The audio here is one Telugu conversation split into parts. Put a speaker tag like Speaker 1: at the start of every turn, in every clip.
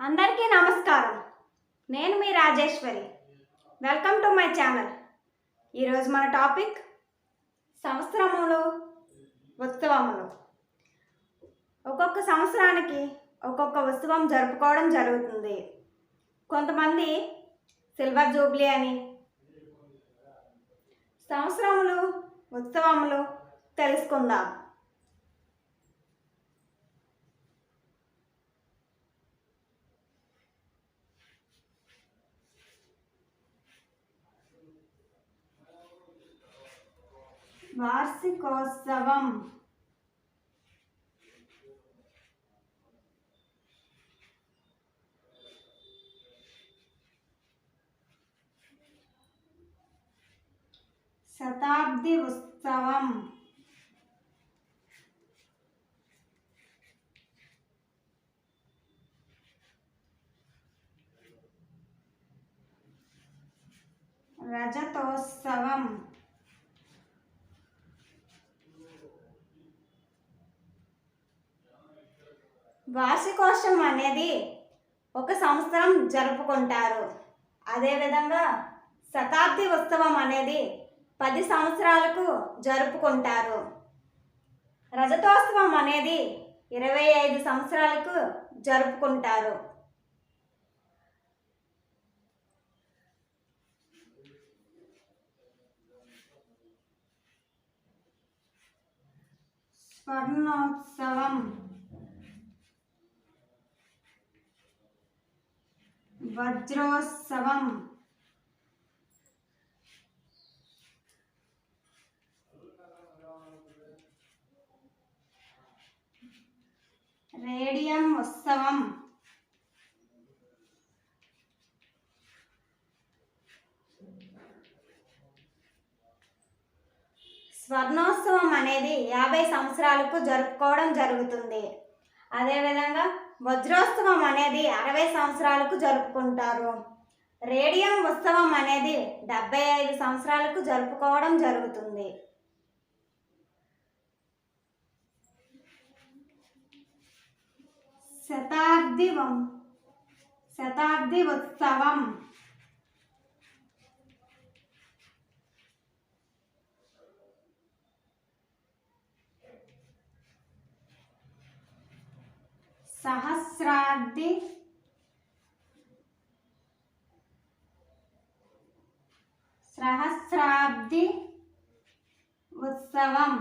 Speaker 1: అందరికీ నమస్కారం. నేను మీ Rajeshwari. Welcome to my channel ఈరోజు మన టాపిక్ సంవత్సరములు ఉత్సవములు. ఒక్కొక్క సంవత్సరానికి ఒక్కొక్క ఉత్సవం జరుపుకోవడం జరుగుతుంది. కొంతమంది సిల్వర్ జూబ్లీ అని. సంవత్సరములు ఉత్సవములు తెలుసుకుందాం. వార్షికోత్సవం శతాబ్ది ఉత్సవం రజతోత్సవం వార్షికోత్సవం అనేది ఒక సంవత్సరం జరుపుకుంటారు. అదేవిధంగా శతాబ్ది ఉత్సవం అనేది పది సంవత్సరాలకు జరుపుకుంటారు. రజతోత్సవం అనేది ఇరవై ఐదు సంవత్సరాలకు జరుపుకుంటారు. స్వర్ణోత్సవం వజ్రోత్సవం. రేడియం ఉత్సవం. స్వర్ణోత్సవం అనేది యాభై సంవత్సరాలకు జరుపుకోవడం జరుగుతుంది. అదేవిధంగా వజ్రోత్సవం అనేది అరవై సంవత్సరాలకు జరుపుకుంటారు. రేడియం ఉత్సవం అనేది డెబ్బై ఐదు సంవత్సరాలకు జరుపుకోవడం జరుగుతుంది. శతాబ్ది వం- శతాబ్ది ఉత్సవం. సహస్రాబ్ది. సహస్రాబ్ది ఉత్సవం.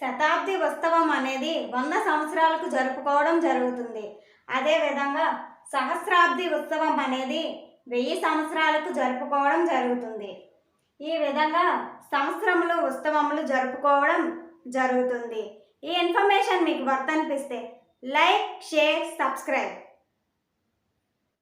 Speaker 1: శతాబ్ది ఉత్సవం అనేది వంద సంవత్సరాలకు జరుపుకోవడం జరుగుతుంది. అదేవిధంగా సహస్రాబ్ది ఉత్సవం అనేది వెయ్యి సంవత్సరాలకు జరుపుకోవడం జరుగుతుంది. ఈ విధంగా సంవత్సరములు ఉత్సవములు జరుపుకోవడం జరుగుతుంది. ఈ ఇన్ఫర్మేషన్ మీకు వర్తనిపిస్తే లైక్ షేర్ సబ్స్క్రైబ్.